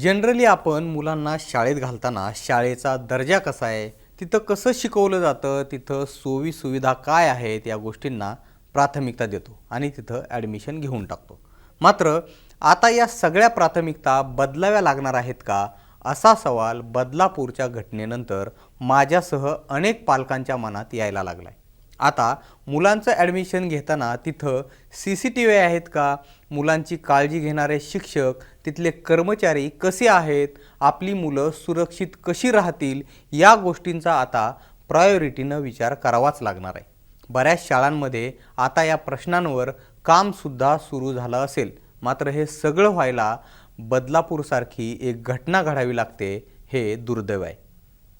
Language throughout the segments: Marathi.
जनरली आपण मुलांना शाळेत घालताना शाळेचा दर्जा कसा आहे तिथं कसं शिकवलं जातं तिथं सोयी सुविधा काय आहेत या गोष्टींना प्राथमिकता देतो आणि तिथं ॲडमिशन घेऊन टाकतो. मात्र आता या सगळ्या प्राथमिकता बदलाव्या लागणार आहेत का? असा सवाल बदलापूरच्या घटनेनंतर माझ्यासह अनेक पालकांच्या मनात यायला लागला आहे आता मुलांचं ॲडमिशन घेताना तिथं सी सी टी व्ही आहेत का? मुलांची काळजी घेणारे शिक्षक तिथले कर्मचारी कसे आहेत आपली मुलं सुरक्षित कशी राहतील या गोष्टींचा आता प्रायोरिटीनं विचार करावाच लागणार आहे. बऱ्याच शाळांमध्ये आता या प्रश्नांवर कामसुद्धा सुरू झालं असेल. मात्र हे सगळं व्हायला बदलापूरसारखी एक घटना घडावी लागते हे दुर्दैव आहे.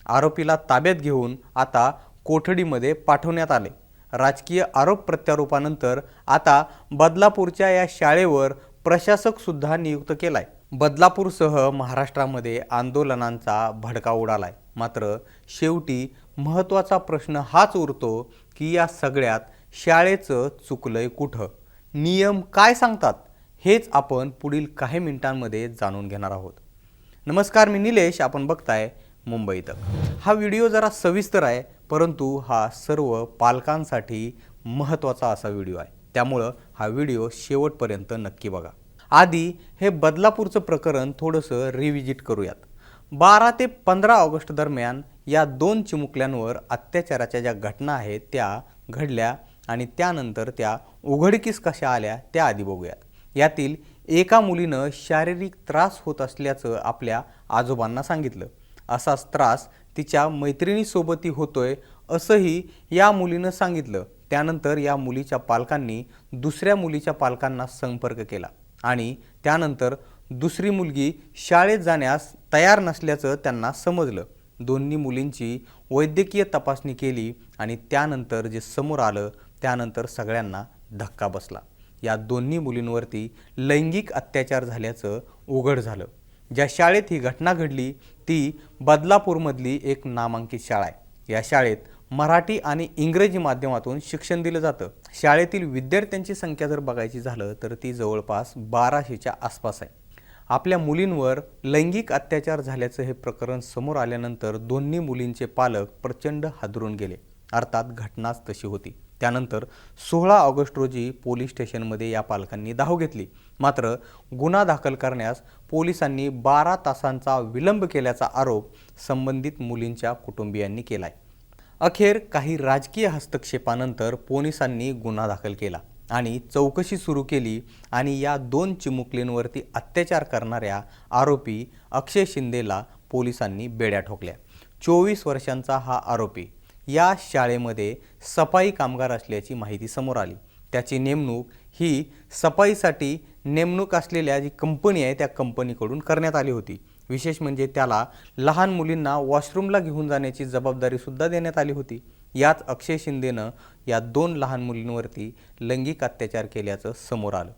आरोपीला ताब्यात घेऊन आता कोठडीमध्ये पाठवण्यात आले. राजकीय आरोप प्रत्यारोपानंतर आता बदलापूरच्या या शाळेवर प्रशासक सुद्धा नियुक्त केलाय. बदलापूरसह महाराष्ट्रामध्ये आंदोलनांचा भडका उडालाय. मात्र शेवटी महत्त्वाचा प्रश्न हाच उरतो की या सगळ्यात शाळेचं चुकलंय कुठं? नियम काय सांगतात? हेच आपण पुढील काही मिनिटांमध्ये जाणून घेणार आहोत. नमस्कार मी निलेश. आपण बघताय मुंबई तक. हा व्हिडिओ जरा सविस्तर आहे परंतु हा सर्व पालकांसाठी महत्त्वाचा असा व्हिडिओ आहे. त्यामुळं हा व्हिडिओ शेवटपर्यंत नक्की बघा. आधी हे बदलापूरचं प्रकरण थोडंसं रिव्हिजिट करूयात. बारा ते पंधरा ऑगस्ट दरम्यान या दोन चिमुकल्यांवर अत्याचाराच्या ज्या घटना आहेत त्या घडल्या आणि त्यानंतर त्या उघडकीस कशा आल्या त्या आधी बघूयात. यातील एका मुलीनं शारीरिक त्रास होत असल्याचं आपल्या आजोबांना सांगितलं. असाच त्रास तिच्या मैत्रिणीसोबतही होतोय असंही या मुलीनं सांगितलं. त्यानंतर या मुलीच्या पालकांनी दुसऱ्या मुलीच्या पालकांना संपर्क केला आणि त्यानंतर दुसरी मुलगी शाळेत जाण्यास तयार नसल्याचं त्यांना समजलं. दोन्ही मुलींची वैद्यकीय तपासणी केली आणि त्यानंतर जे समोर आलं त्यानंतर सगळ्यांना धक्का बसला. या दोन्ही मुलींवरती लैंगिक अत्याचार झाल्याचं उघड झालं. ज्या शाळेत ही घटना घडली ती बदलापूरमधली एक नामांकित शाळा आहे. या शाळेत मराठी आणि इंग्रजी माध्यमातून शिक्षण दिलं जातं. शाळेतील विद्यार्थ्यांची संख्या जर बघायची झालं तर ती जवळपास बाराशेच्या आसपास आहे. आपल्या मुलींवर लैंगिक अत्याचार झाल्याचं हे प्रकरण समोर आल्यानंतर दोन्ही मुलींचे पालक प्रचंड हादरून गेले. अर्थात घटनाच तशी होती. त्यानंतर सोळा ऑगस्ट रोजी पोलीस स्टेशनमध्ये या पालकांनी धाव घेतली. मात्र गुन्हा दाखल करण्यास पोलिसांनी बारा तासांचा विलंब केल्याचा आरोप संबंधित मुलींच्या कुटुंबियांनी केला आहे अखेर काही राजकीय हस्तक्षेपानंतर पोलिसांनी गुन्हा दाखल केला आणि चौकशी सुरू केली आणि या दोन चिमुकलींवरती अत्याचार करणाऱ्या आरोपी अक्षय शिंदेला पोलिसांनी बेड्या ठोकल्या. चोवीस वर्षांचा हा आरोपी या शाळेमध्ये सफाई कामगार असल्याची माहिती समोर आली. त्याची नेमणूक ही सफाईसाठी नेमणूक असलेल्या जी कंपनी आहे त्या कंपनीकडून करण्यात आली होती. विशेष म्हणजे त्याला लहान मुलींना वॉशरूमला घेऊन जाण्याची जबाबदारीसुद्धा देण्यात आली होती. याच अक्षय शिंदेनं या दोन लहान मुलींवरती लैंगिक अत्याचार केल्याचं समोर आलं.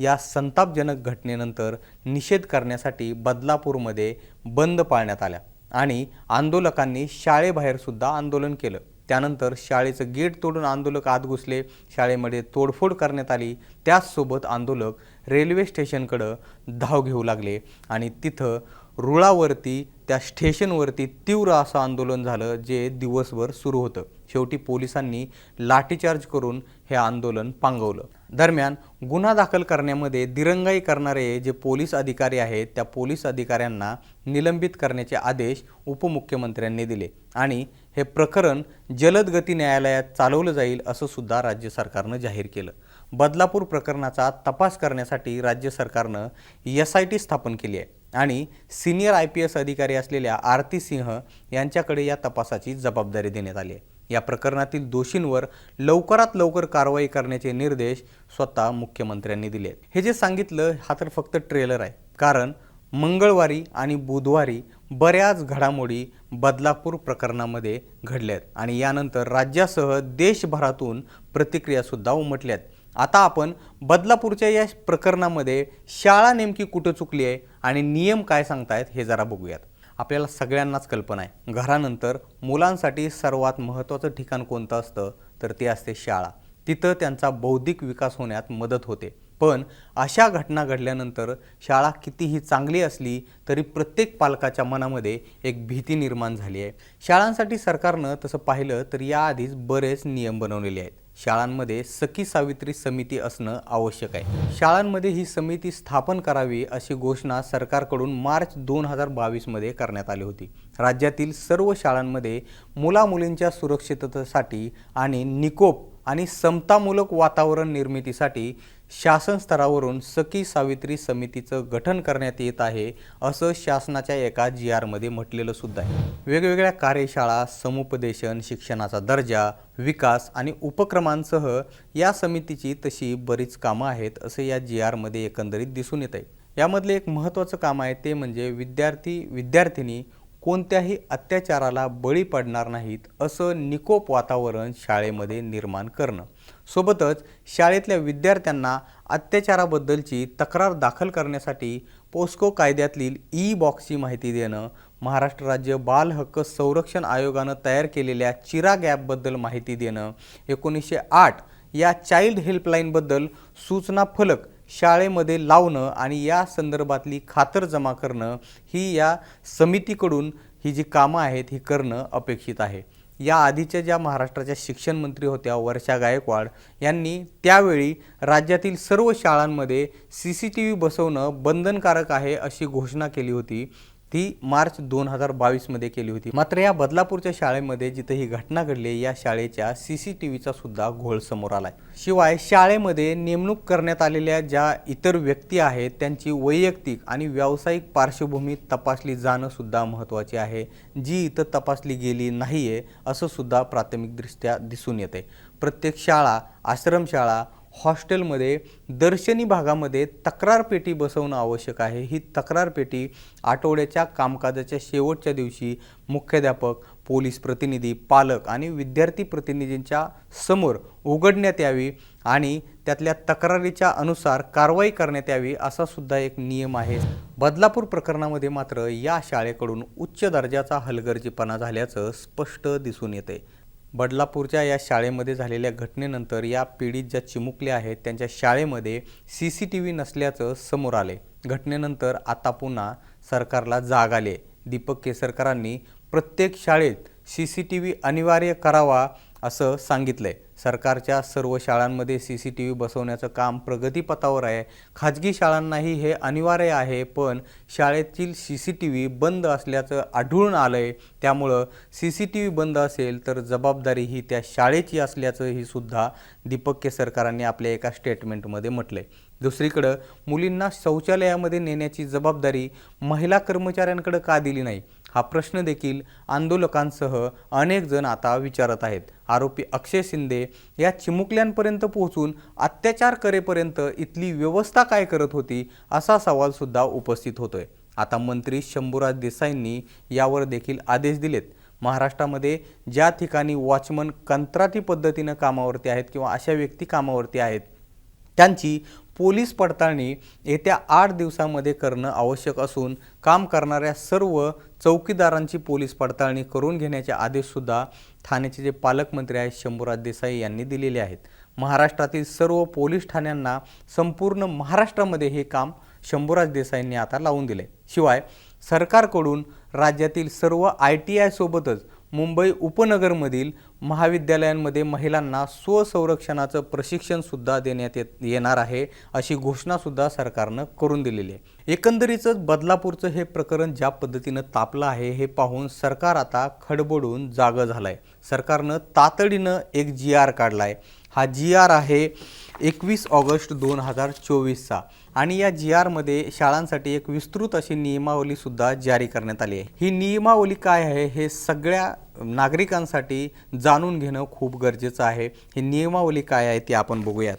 या संतापजनक घटनेनंतर निषेध करण्यासाठी बदलापूरमध्ये बंद पाळण्यात आल्या आणि आंदोलकांनी शाळेबाहेरसुद्धा आंदोलन केलं. त्यानंतर शाळेचं गेट तोडून आंदोलक आत घुसले शाळेमध्ये तोडफोड करण्यात आली. त्याचसोबत आंदोलक रेल्वे स्टेशनकडं धाव घेऊ लागले आणि तिथं रुळावरती त्या स्टेशनवरती तीव्र असं आंदोलन झालं जे दिवसभर सुरू होतं. शेवटी पोलिसांनी लाठीचार्ज करून हे आंदोलन पांगवलं. दरम्यान गुन्हा दाखल करण्यामध्ये दिरंगाई करणारे जे पोलीस अधिकारी आहेत त्या पोलीस अधिकाऱ्यांना निलंबित करण्याचे आदेश उपमुख्यमंत्र्यांनी दिले. आणि हे प्रकरण जलद गती न्यायालयात चालवलं जाईल असं सुद्धा राज्य सरकारनं जाहीर केलं. बदलापूर प्रकरणाचा तपास करण्यासाठी राज्य सरकारनं एस आय टी स्थापन केली आहे. आणि सिनियर आय पी एस अधिकारी असलेल्या आरती सिंह यांच्याकडे या तपासाची जबाबदारी देण्यात आली आहे. या प्रकरणातील दोषींवर लवकरात लवकर कारवाई करण्याचे निर्देश स्वतः मुख्यमंत्र्यांनी दिले आहेत. हे जे सांगितलं हा तर फक्त ट्रेलर आहे. कारण मंगळवारी आणि बुधवारी बऱ्याच घडामोडी बदलापूर प्रकरणामध्ये घडल्या आहेत आणि यानंतर राज्यासह देशभरातून प्रतिक्रियासुद्धा उमटल्या आहेत आता आपण बदलापूरच्या या प्रकरणामध्ये शाळा नेमकी कुठं चुकली आहे आणि नियम काय सांगतायत हे जरा बघूयात. आपल्याला सगळ्यांनाच कल्पना आहे. घरानंतर मुलांसाठी सर्वात महत्त्वाचं ठिकाण कोणतं असतं? तर ते असते शाळा. तिथं त्यांचा बौद्धिक विकास होण्यात मदत होते. पण अशा घटना घडल्यानंतर शाळा कितीही चांगली असली तरी प्रत्येक पालकाच्या मनामध्ये एक भीती निर्माण झाली आहे. शाळांसाठी सरकारनं तसं पाहिलं तर याआधीच बरेच नियम बनवलेले आहेत. शाळांमध्ये सखी सावित्री समिती असणं आवश्यक आहे. शाळांमध्ये ही समिती स्थापन करावी अशी घोषणा सरकारकडून मार्च दोन हजार बावीसमध्ये करण्यात आली होती. राज्यातील सर्व शाळांमध्ये मुलामुलींच्या सुरक्षिततेसाठी आणि निकोप आणि समतामूलक वातावरण निर्मितीसाठी शासन स्तरावरून सखी सावित्री समितीचं गठन करण्यात येत आहे असं शासनाच्या एका जी आरमध्ये म्हटलेलं सुद्धा आहे. वेगवेगळ्या कार्यशाळा समुपदेशन शिक्षणाचा दर्जा विकास आणि उपक्रमांसह या समितीची तशी बरीच कामं आहेत असं या जी आरमध्ये एकंदरीत दिसून येत आहे यामधले एक महत्त्वाचं काम आहे ते म्हणजे विद्यार्थी विद्यार्थिनी कोणत्याही अत्याचाराला बळी पडणार नाहीत असं निकोप वातावरण शाळेमध्ये निर्माण करणं. सोबतच शाळेतल्या विद्यार्थ्यांना अत्याचाराबद्दलची तक्रार दाखल करण्यासाठी पोस्को कायद्यातील ई बॉक्सची माहिती देणं महाराष्ट्र राज्य बाल हक्क संरक्षण आयोगानं तयार केलेल्या चिरा गॅपबद्दल माहिती देणं एकोणीसशे आठ या चाइल्ड हेल्पलाईनबद्दल सूचना फलक शाळेमध्ये लावणं आणि या संदर्भातली खातर जमा करणं ही या समितीकडून ही जी कामं आहेत ही करणं अपेक्षित आहे. या आधीच्या ज्या महाराष्ट्राच्या शिक्षण मंत्री होत्या वर्षा गायकवाड यांनी त्यावेळी राज्यातील सर्व शाळांमध्ये सी सी टी व्ही बसवणं बंधनकारक आहे अशी घोषणा केली होती. ती मार्च दोन हजार बावीसमध्ये केली होती. मात्र या बदलापूरच्या शाळेमध्ये जिथे ही घटना घडली या शाळेच्या सी सी टी व्हीचा सुद्धा घोळ समोर आलाय. शिवाय शाळेमध्ये नेमणूक करण्यात आलेल्या ज्या इतर व्यक्ती आहेत त्यांची वैयक्तिक आणि व्यावसायिक पार्श्वभूमी तपासली जाणं सुद्धा महत्त्वाचे आहे. जी इथं तपासली गेली नाही आहे असं सुद्धा प्राथमिकदृष्ट्या दिसून येते प्रत्येक शाळा आश्रमशाळा हॉस्टेलमध्ये दर्शनी भागामध्ये तक्रार पेटी बसवणं आवश्यक आहे. ही तक्रार पेटी आठवड्याच्या कामकाजाच्या शेवटच्या दिवशी मुख्याध्यापक पोलीस प्रतिनिधी पालक आणि विद्यार्थी प्रतिनिधींच्या समोर उघडण्यात यावी आणि त्यातल्या तक्रारीच्या अनुसार कारवाई करण्यात यावी असा सुद्धा एक नियम आहे. बदलापूर प्रकरणामध्ये मात्र या शाळेकडून उच्च दर्जाचा हलगर्जीपणा झाल्याचं स्पष्ट दिसून येते. बदलापूरच्या या शाळेमध्ये झालेल्या घटनेनंतर या पीडित ज्या चिमुकल्या आहेत त्यांच्या शाळेमध्ये सी सी टी व्ही नसल्याचं समोर आले. घटनेनंतर आता पुन्हा सरकारला जाग आले. दीपक केसरकरांनी प्रत्येक शाळेत सी सी टी व्ही अनिवार्य करावा असं सांगितलंय. सरकारच्या सर्व शाळांमध्ये सी सी टी व्ही बसवण्याचं काम प्रगतीपथावर आहे. खाजगी शाळांनाही हे अनिवार्य आहे पण शाळेतील सी सी टी व्ही बंद असल्याचं आढळून आलं आहे त्यामुळं सी सी टी व्ही बंद असेल तर जबाबदारी ही त्या शाळेची असल्याचंही सुद्धा दीपक केसरकरांनी आपल्या एका स्टेटमेंटमध्ये म्हटलं आहे दुसरीकडं मुलींना शौचालयामध्ये नेण्याची जबाबदारी महिला कर्मचाऱ्यांकडे का दिली नाही? हा प्रश्न देखील आंदोलकांसह अनेक जण आता विचारत आहेत. आरोपी अक्षय शिंदे या चिमुकल्यांपर्यंत पोहोचून अत्याचार करेपर्यंत इथली व्यवस्था काय करत होती असा सवालसुद्धा उपस्थित होतोय. आता मंत्री शंभूराज देसाईंनी यावर देखील आदेश दिलेत. महाराष्ट्रामध्ये ज्या ठिकाणी वॉचमन कंत्राटी पद्धतीनं कामावरती आहेत किंवा अशा व्यक्ती कामावरती आहेत त्यांची पोलीस पडताळणी येत्या आठ दिवसामध्ये करणं आवश्यक असून काम करणाऱ्या सर्व चौकीदारांची पोलीस पडताळणी करून घेण्याचे आदेशसुद्धा ठाण्याचे जे पालकमंत्री आहेत शंभूराज देसाई यांनी दिलेले आहेत. महाराष्ट्रातील सर्व पोलीस ठाण्यांना संपूर्ण महाराष्ट्रामध्ये हे काम शंभूराज देसाईंनी आता लावून दिले. शिवाय सरकारकडून राज्यातील सर्व आय टी आयसोबतच मुंबई उपनगरमधील महाविद्यालयांमध्ये महिलांना स्वसंरक्षणाचं प्रशिक्षणसुद्धा देण्यात येत येणार आहे अशी घोषणासुद्धा सरकारनं करून दिलेली आहे. एकंदरीतच बदलापूरचं हे प्रकरण ज्या पद्धतीनं तापलं आहे हे पाहून सरकार आता खडबडून जागं झालं आहे सरकारनं तातडीनं एक जी आर काढला आहे हा जी आर आहे एकवीस ऑगस्ट दोन हजार चोवीसचा. आणि या जी आरमध्ये शाळांसाठी एक विस्तृत अशी नियमावलीसुद्धा जारी करण्यात आली आहे. ही नियमावली काय आहे हे सगळ्या नागरिकांसाठी जाणून घेणं खूप गरजेचं आहे. ही नियमावली काय आहे ती आपण बघूयात.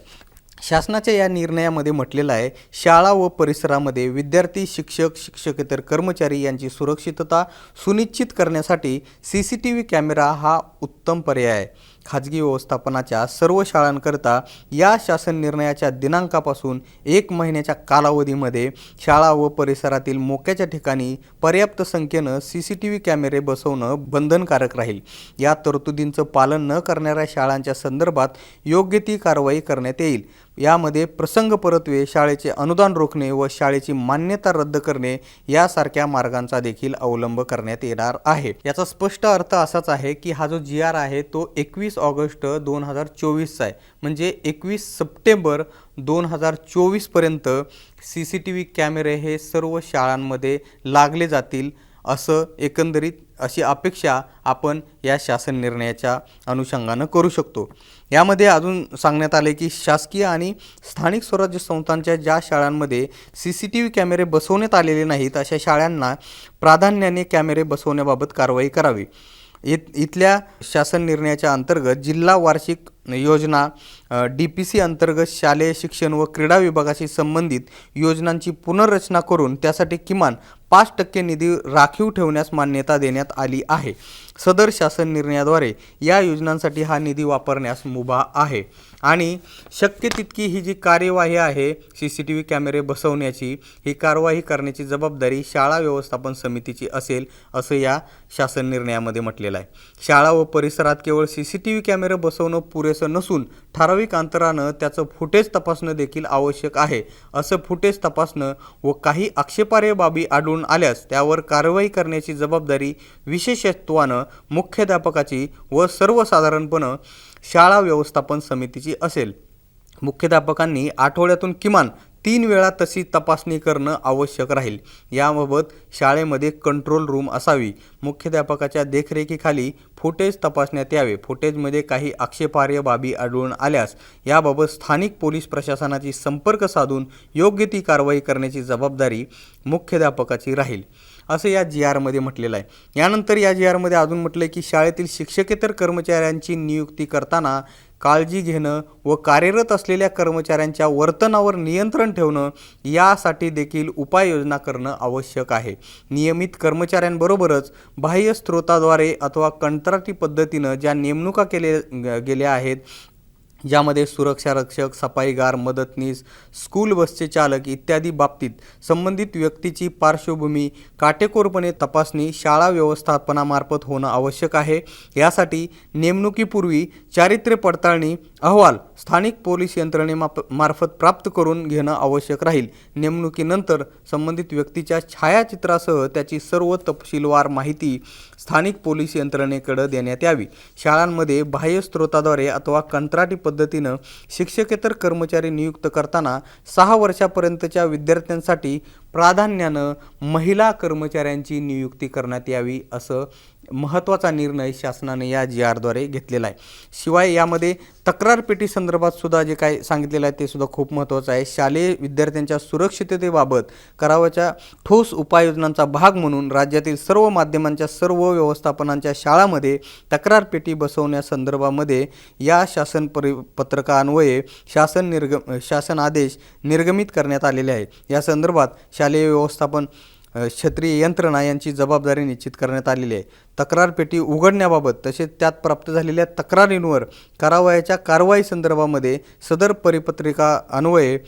शासनाच्या या निर्णयामध्ये म्हटलेलं आहे शाळा व परिसरामध्ये विद्यार्थी शिक्षक शिक्षकेतर कर्मचारी यांची सुरक्षितता सुनिश्चित करण्यासाठी C C T V camera हा उत्तम पर्याय आहे. खाजगी व्यवस्थापनाच्या सर्व शाळांकरता या शासन निर्णयाच्या दिनांकापासून एक महिन्याच्या कालावधीमध्ये शाळा व परिसरातील मोक्याच्या ठिकाणी पर्याप्त संख्येनं सी सी टी व्ही कॅमेरे बसवणं बंधनकारक राहील. या तरतुदींचं पालन न करणाऱ्या शाळांच्या संदर्भात योग्य ती कारवाई करण्यात येईल. यामध्ये प्रसंग परत्वे शाळेचे अनुदान रोखणे व शाळेची मान्यता रद्द करणे यासारख्या मार्गांचा देखील अवलंब करण्यात येणार आहे. याचा स्पष्ट अर्थ असाच आहे की हा जो जी आर आहे तो एकवीस ऑगस्ट दोन हजार चोवीसचा आहे. म्हणजे एकवीस सप्टेंबर दोन हजार चोवीसपर्यंत सी सी टी व्ही कॅमेरे हे सर्व शाळांमध्ये लागले जातील. असं एकंदरीत अशी अपेक्षा आपण या शासन निर्णयाच्या अनुषंगानं करू शकतो. यामध्ये अजून सांगण्यात आले की शासकीय आणि स्थानिक स्वराज्य संस्थांच्या ज्या शाळांमध्ये सी सी टी व्ही कॅमेरे बसवण्यात आलेले नाहीत अशा शाळांना प्राधान्याने कॅमेरे बसवण्याबाबत कारवाई करावी. इत इथल्या शासन निर्णयाच्या अंतर्गत जिल्हा वार्षिक योजना डी पी सी अंतर्गत शालेय शिक्षण व क्रीडा विभागाशी संबंधित योजनांची पुनर्रचना करून त्यासाठी किमान पाच टक्के निधी राखीव ठेवण्यास मान्यता देण्यात आली आहे. सदर शासन निर्णयाद्वारे या योजनांसाठी हा निधी वापरण्यास मुभा आहे. आणि शक्य तितकी ही जी कार्यवाही आहे सी सी टी व्ही कॅमेरे बसवण्याची ही कारवाई करण्याची जबाबदारी शाळा व्यवस्थापन समितीची असेल असं या शासन निर्णयामध्ये म्हटलेलं आहे. शाळा व परिसरात केवळ सी सी टी व्ही कॅमेरे बसवणं पुरेसं नसून ठराविक अंतरानं त्याचं फुटेज तपासणं देखील आवश्यक आहे. असं फुटेज तपासणं व काही आक्षेपार्ह बाबी आढळून आल्यास त्यावर कारवाई करण्याची जबाबदारी विशेषत्वानं मुख्याध्यापकाची व सर्वसाधारणपणे शाळा व्यवस्थापन समितीची असेल. मुख्याध्यापकांनी आठवड्यातून किमान तीन वेळा तशी तपासणी करणं आवश्यक राहील. याबाबत शाळेमध्ये कंट्रोल रूम असावी. मुख्याध्यापकाच्या देखरेखीखाली फुटेज तपासण्यात यावे. फुटेजमध्ये काही आक्षेपार्ह बाबी आढळून आल्यास याबाबत स्थानिक पोलीस प्रशासनाची संपर्क साधून योग्य ती कारवाई करण्याची जबाबदारी मुख्याध्यापकाची राहील. असं या जी आरमध्ये म्हटलेलं आहे. यानंतर या जी आरमध्ये अजून म्हटलं आहे की शाळेतील शिक्षकेतर कर्मचाऱ्यांची नियुक्ती करताना काळजी घेणं व कार्यरत असलेल्या कर्मचाऱ्यांच्या वर्तनावर नियंत्रण ठेवणं यासाठी देखील उपाययोजना करणं आवश्यक आहे. नियमित कर्मचाऱ्यांबरोबरच बाह्य स्रोताद्वारे अथवा कंत्राटी पद्धतीनं ज्या नेमणुका केले गेल्या आहेत ज्यामध्ये सुरक्षा रक्षक सफाईगार मदतनीस स्कूल बसचे चालक इत्यादी बाबतीत संबंधित व्यक्तीची पार्श्वभूमी काटेकोरपणे तपासणी शाळा व्यवस्थापनामार्फत होणं आवश्यक आहे. यासाठी नेमणुकीपूर्वी चारित्र्य पडताळणी अहवाल स्थानिक पोलीस यंत्रणेमार्फत प्राप्त करून घेणं आवश्यक राहील. नेमणुकीनंतर संबंधित व्यक्तीच्या छायाचित्रासह त्याची सर्व तपशीलवार माहिती स्थानिक पोलीस यंत्रणेकडे देण्यात यावी. शाळांमध्ये बाह्य स्रोताद्वारे अथवा कंत्राटी पद्धतीनं शिक्षकेतर कर्मचारी नियुक्त करताना सहा वर्षापर्यंतच्या विद्यार्थ्यांसाठी प्राधान्यानं महिला कर्मचाऱ्यांची नियुक्ती करण्यात यावी असं महत्त्वाचा निर्णय शासनाने या जी आरद्वारे घेतलेला आहे. शिवाय यामध्ये तक्रार पेटी संदर्भात सुद्धा जे काय सांगितलेलं आहे ते सुद्धा खूप महत्त्वाचं आहे. शालेय विद्यार्थ्यांच्या सुरक्षिततेबाबत करावयाच्या ठोस उपाययोजनांचा भाग म्हणून राज्यातील सर्व माध्यमांच्या सर्व व्यवस्थापनांच्या शाळामध्ये तक्रार पेटी बसवण्यासंदर्भामध्ये या शासन परि पत्रकान्वये शासन निर्ग शासन आदेश निर्गमित करण्यात आलेले आहे. या संदर्भात शालेय व्यवस्थापन क्षेत्रीय यंत्रणा यांची जबाबदारी निश्चित करण्यात आलेली आहे. तक्रार पेटी उघडण्याबाबत तसेच त्यात प्राप्त झालेल्या तक्रारींवर करावयाच्या कारवाई संदर्भामध्ये सदर परिपत्रिका अन्वये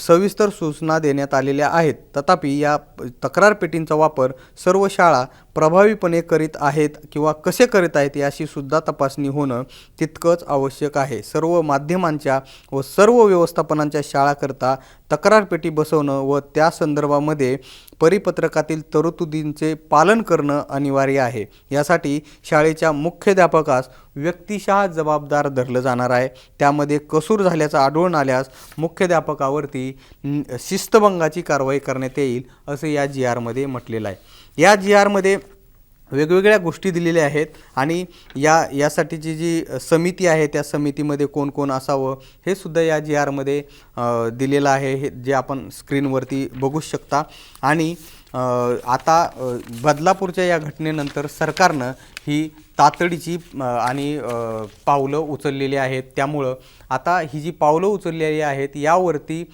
सविस्तर सूचना देण्यात आलेल्या आहेत. तथापि या तक्रार पेटींचा वापर सर्व शाळा प्रभावीपणे करीत आहेत किंवा कसे करीत आहेत याशीसुद्धा तपासणी होणं तितकंच आवश्यक आहे. सर्व माध्यमांच्या व सर्व व्यवस्थापनांच्या शाळाकरता तक्रारपेटी बसवणं व त्या संदर्भामध्ये परिपत्रकातील तरतुदींचे पालन करणं अनिवार्य आहे. यासाठी शाळेच्या मुख्याध्यापकास व्यक्तिशः जबाबदार धरलं जाणार आहे. त्यामध्ये कसूर झाल्याचं आढळून आल्यास मुख्याध्यापकावरती शिस्तभंगाची कारवाई करण्यात येईल असं या जी आरमध्ये म्हटलेलं आहे. या जी आरमध्ये वेगवेगळ्या गोष्टी दिलेल्या आहेत आणि या यासाठीची जी समिती आहे त्या समितीमध्ये कोण कोण असावं हे सुद्धा या जी आरमध्ये दिलेलं आहे हे जे आपण स्क्रीनवरती बघू शकता. आणि आता बदलापूरच्या या घटनेनंतर सरकारनं ही तातडीची आणि पावलं उचललेली आहेत. त्यामुळं आता ही जी पावलं उचललेली आहेत यावरती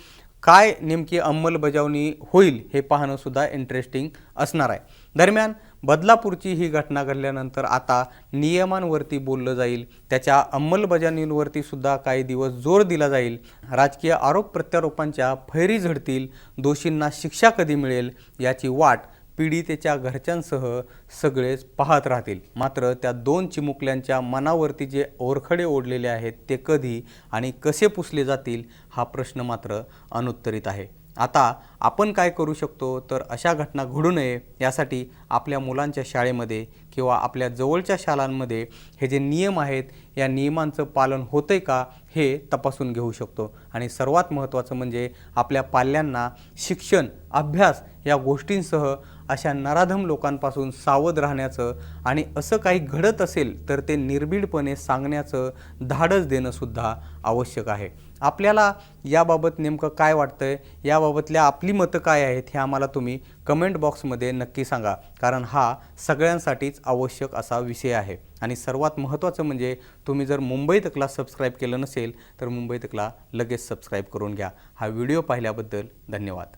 काय नेमकी अंमलबजावणी होईल हे पाहणं सुद्धा इंटरेस्टिंग असणार आहे. दरम्यान बदलापूरची ही घटना घडल्यानंतर आता नियमांवरती बोललं जाईल त्याच्या अंमलबजावणीवरती सुद्धा काही दिवस जोर दिला जाईल. राजकीय आरोप प्रत्यारोपांच्या फैरी झडतील दोषींना शिक्षा कधी मिळेल याची वाट पीडितेच्या घरच्यांसह सगळेच पाहत राहतील. मात्र त्या दोन चिमुकल्यांच्या मनावरती जे ओरखडे ओढलेले आहेत ते कधी आणि कसे पुसले जातील हा प्रश्न मात्र अनुत्तरित आहे. आता आपण काय करू शकतो तर अशा घटना घडू नये यासाठी आपल्या मुलांच्या शाळेमध्ये किंवा आपल्या जवळच्या शाळांमध्ये हे जे नियम आहेत या नियमांचं पालन होतंय का हे तपासून घेऊ शकतो. आणि सर्वात महत्त्वाचं म्हणजे आपल्या पाल्यांना शिक्षण अभ्यास या गोष्टींसह अशा नराधम लोकांपासून सावध राहण्याचं आणि असं काही घडत असेल तर ते निर्भीडपणे सांगण्याचं धाडस देणंसुद्धा आवश्यक आहे. आपल्याला याबाबत नेमकं काय वाटतं आहे याबाबतल्या आपली मतं काय आहेत हे आम्हाला तुम्ही कमेंट बॉक्समध्ये नक्की सांगा. कारण हा सगळ्यांसाठीच आवश्यक असा विषय आहे. आणि सर्वात महत्त्वाचं म्हणजे तुम्ही जर मुंबई तकला सबस्क्राईब केलं नसेल तर मुंबई तकला लगेच सबस्क्राईब करून घ्या. हा व्हिडिओ पाहिल्याबद्दल धन्यवाद.